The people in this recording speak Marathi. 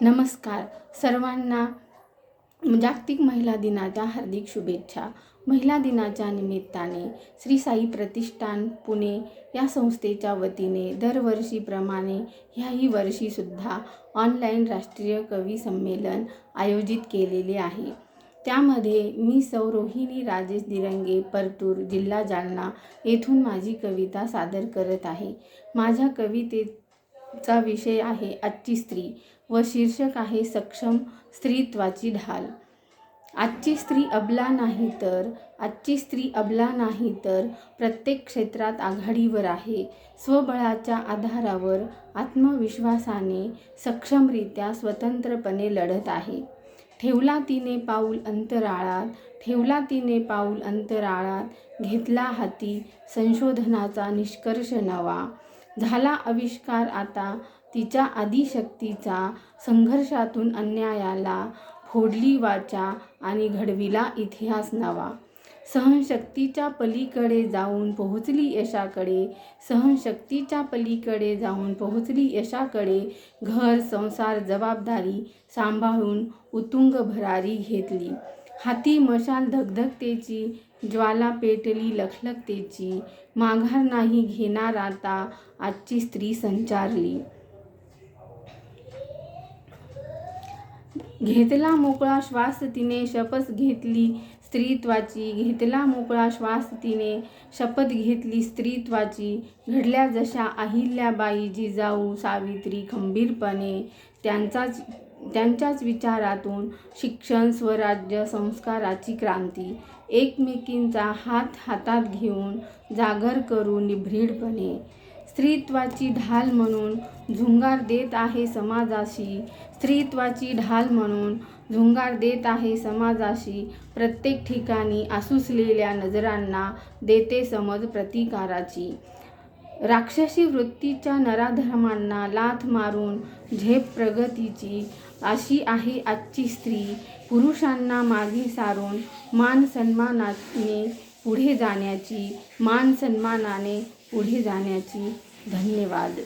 नमस्कार. सर्वांना जागतिक महिला दिनाच्या हार्दिक शुभेच्छा. महिला दिनाच्या निमित्ताने श्री साई प्रतिष्ठान पुणे या संस्थेच्या वतीने दरवर्षीप्रमाणे ह्याही वर्षीसुद्धा ऑनलाईन राष्ट्रीय कवी संमेलन आयोजित केलेले आहे. त्यामध्ये मी सौ रोहिणी राजेश दिरंगे परतूर जिल्हा जालना येथून माझी कविता सादर करत आहे. माझ्या कवितेत चा विषय आहे आजची स्त्री व शीर्षक आहे सक्षम स्त्रीत्वाची ढाल. आजची स्त्री अबला नाही तर आजची स्त्री अबला नाही तर प्रत्येक क्षेत्रात आघाडीवर आहे. स्वबळाच्या आधारावर आत्मविश्वासाने सक्षमरित्या स्वतंत्रपणे लढत आहे. ठेवला तिने पाऊल अंतराळात ठेवला तिने पाऊल अंतराळात घेतला हाती संशोधनाचा निष्कर्ष नवा. झाला आविष्कार आता तिच्या आदिशक्तीचा संघर्षातून अन्यायाला फोडली वाचा आणि घडविला इतिहास नवा. सहनशक्तीच्या पलीकडे जाऊन पोहोचली यशाकडे सहनशक्तीच्या पलीकडे जाऊन पोहोचली यशाकडे घर संसार जबाबदारी सांभाळून उतुंग भरारी घेतली. हाती मशाल धगधगतेची ज्वाला पेटली लखलखतेची माघार नाही घेणार आता आजची स्त्री संचारली. घेतला मोकळा श्वास तिने शपथ घेतली स्त्रीत्वाची घेतला मोकळा श्वास तिने शपथ घेतली स्त्रीत्वाची घडल्या जशा अहिल्याबाई जिजाऊ सावित्री खंबीरपणे त्यांचाच त्यांच्याच विचारातून शिक्षण स्वराज्य संस्काराची क्रांती एकमेकींचा हात हातात घेऊन जागर करून निभ्रीडपणे स्त्रीत्वाची ढाल म्हणून झुंगार देत आहे समाजाशी. स्त्रीत्वाची ढाल म्हणून झुंगार देत आहे समाजाशी. प्रत्येक ठिकाणी आसुसलेल्या नजरांना देते समज प्रतिकाराची. राक्षसी वृत्तीच्या नराधर्मांना लाथ मारून झेप प्रगतीची अशी आहे आजची स्त्री. पुरुषांना मागे सारून मान सन्मानाने पुढे जाण्याची मान सन्मानाने पुढे जाण्याची धन्यवाद.